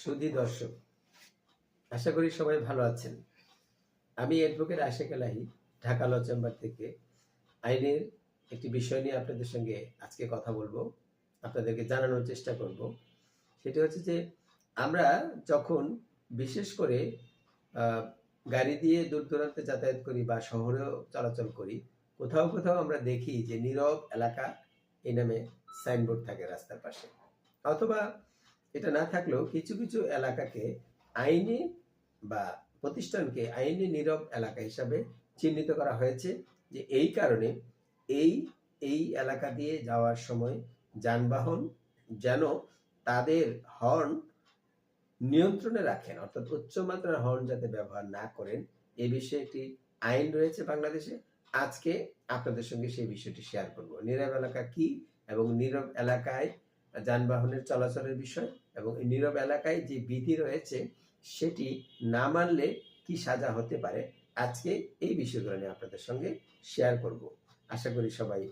সুধী দর্শক, আশা করি সবাই ভালো আছেন। আমি অ্যাডভোকেট আশেক এলাহি ঢাকা ল চেম্বার থেকে। আইনের একটি বিষয় নিয়ে আপনাদের সঙ্গে আজকে কথা বলব, আপনাদেরকে জানানোর চেষ্টা করব। সেটি হচ্ছে যে, আমরা যখন বিশেষ করে গাড়ি দিয়ে দূর দূরান্তে যাতায়াত করি বা শহরেও চলাচল করি, কোথাও কোথাও আমরা দেখি যে নীরব এলাকা এই নামে সাইনবোর্ড থাকে রাস্তার পাশে। অথবা এটা না থাকলেও কিছু কিছু এলাকাকে আইনি বা প্রতিষ্ঠানকে আইনি নীরব এলাকা হিসাবে চিহ্নিত করা হয়েছে যে এই কারণে এই এই এলাকা দিয়ে যাওয়ার সময় যানবাহন যেন তাদের হর্ন নিয়ন্ত্রণে রাখেন, অর্থাৎ উচ্চমাত্রার হর্ন যাতে ব্যবহার না করেন, এ বিষয়ে একটি আইন রয়েছে বাংলাদেশে। আজকে আপনাদের সঙ্গে সেই বিষয়টি শেয়ার করব। নীরব এলাকা কি এবং নীরব এলাকায় যানবাহনের চলাচলের বিষয় এবং নীরব এলাকায় যে বিধি রয়েছে, সেটি না মানলে কি সাজা হতে পারে? আজকে এই বিষয়গুলো নিয়ে আপনাদের সঙ্গে শেয়ার করব। আশা করি সবাই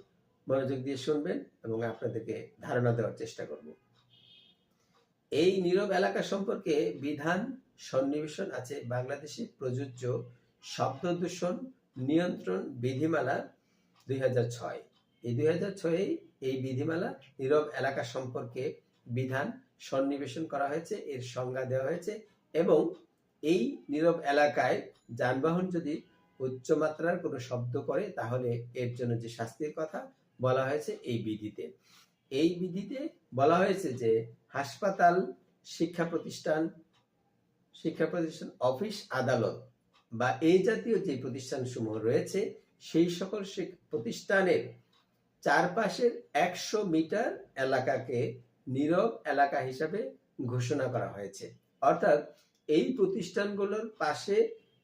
মনোযোগ দিয়ে শুনবেন এবং আপনাদেরকে ধারণা দেওয়ার চেষ্টা করব। এই নীরব এলাকা সম্পর্কে বিধান, সন্নিবেশন আছে বাংলাদেশে প্রযোজ্য শব্দ দূষণ নিয়ন্ত্রণ বিধিমালা দুই হাজার ছয়। এই দুই হাজার ছয় এই বিধিমালা নীরব এলাকা সম্পর্কে বিধান সন্নিবেশন করা হয়েছে, এর সংজ্ঞা দেওয়া হয়েছে এবং এই নীরব এলাকায় যানবাহন যদি উচ্চমাত্রার কোনো শব্দ করে, তাহলে এর জন্য যে শাস্তির কথা বলা হয়েছে এই বিধিতে। এই বিধিতে বলা হয়েছে যে হাসপাতাল, শিক্ষা প্রতিষ্ঠান শিক্ষা প্রতিষ্ঠান, অফিস, আদালত বা এই জাতীয় যে প্রতিষ্ঠানসমূহ রয়েছে, সেই সকল প্রতিষ্ঠানের চারপাশের একশো মিটার এলাকাকে নীরব এলাকা হিসাবে ঘোষণা করা হয়েছে। অর্থাৎ এই প্রতিষ্ঠানগুলোর পাশে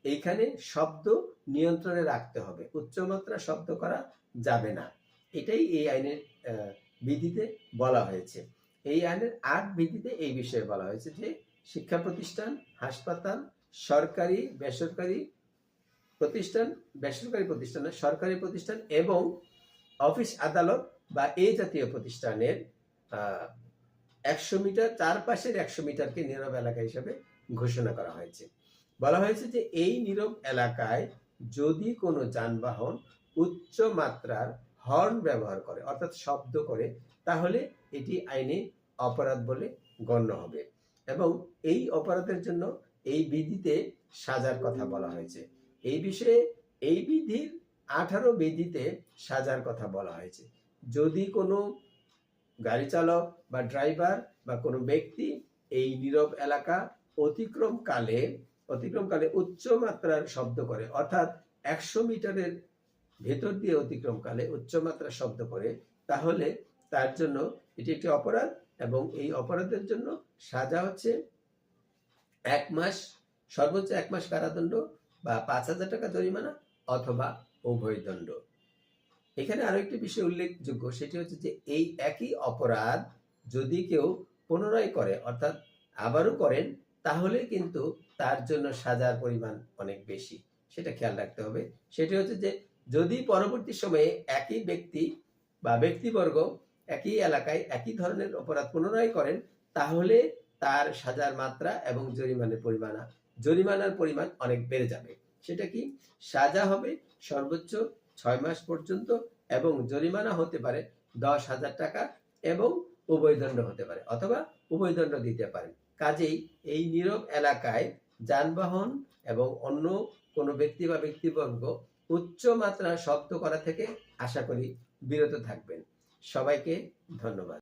এইখানে শব্দ নিয়ন্ত্রণে রাখতে হবে। উচ্চমাত্রা শব্দ করা যাবে না। এটাই এই আইনের বিধিতে বলা হয়েছে। এই আইনের আট বিধিতে এই বিষয়ে বলা হয়েছে যে শিক্ষা প্রতিষ্ঠান, হাসপাতাল, সরকারি, বেসরকারি প্রতিষ্ঠান বেসরকারি প্রতিষ্ঠান সরকারি প্রতিষ্ঠান এবং অফিস আদালত বা এই জাতীয় প্রতিষ্ঠানের একশো মিটার চারপাশের একশো মিটারকে নীরব এলাকা হিসেবে ঘোষণা করা হয়েছে। বলা হয়েছে যে এই নীরব এলাকায় যদি কোনো যানবাহন উচ্চ মাত্রার হর্ন ব্যবহার করে, অর্থাৎ শব্দ করে, তাহলে এটি আইনে অপরাধ বলে গণ্য হবে। এবং এই অপরাধের জন্য এই বিধিতে সাজার কথা বলা হয়েছে। এই বিষয়ে এই বিধির আঠারো বিধিতে সাজার কথা বলা হয়েছে। যদি কোনো গাড়ি চালক বা ড্রাইভার বা কোনো ব্যক্তি এই নীরব এলাকা অতিক্রমকালে অতিক্রমকালে উচ্চ মাত্রার শব্দ করে, অর্থাৎ একশো মিটারের ভেতর দিয়ে অতিক্রমকালে উচ্চমাত্রার শব্দ করে, তাহলে তার জন্য এটি একটি অপরাধ এবং এই অপরাধের জন্য সাজা হচ্ছে এক মাস, সর্বোচ্চ এক মাস কারাদণ্ড বা পাঁচ হাজার টাকা জরিমানা অথবা উভয় দণ্ড এখানে আরও একটি বিষয় উল্লেখযোগ্য, সেটি হচ্ছে যে এই একই অপরাধ যদি কেউ পুনরায় করে, অর্থাৎ আবারও করেন, তাহলে কিন্তু তার জন্য সাজার পরিমাণ অনেক বেশি। সেটা খেয়াল রাখতে হবে। সেটি হচ্ছে যে যদি পরবর্তী সময়ে একই ব্যক্তি বা ব্যক্তিবর্গ একই এলাকায় একই ধরনের অপরাধ পুনরায় করেন, তাহলে তার সাজার মাত্রা এবং জরিমানের পরিমাণ, জরিমানার পরিমাণ অনেক বেড়ে যাবে। সেটা কি? সাজা হবে সর্বোচ্চ ছয় মাস পর্যন্ত এবং জরিমানা হতে পারে দশ হাজার টাকা এবং উভয়দণ্ড হতে পারে অথবা উভয়দণ্ড দিতে পারেন কাজেই এই নীরব এলাকায় যানবাহন এবং অন্য কোনো ব্যক্তি বা ব্যক্তিবর্গ উচ্চ মাত্রার শব্দ করা থেকে আশা করি বিরত থাকবেন। সবাইকে ধন্যবাদ।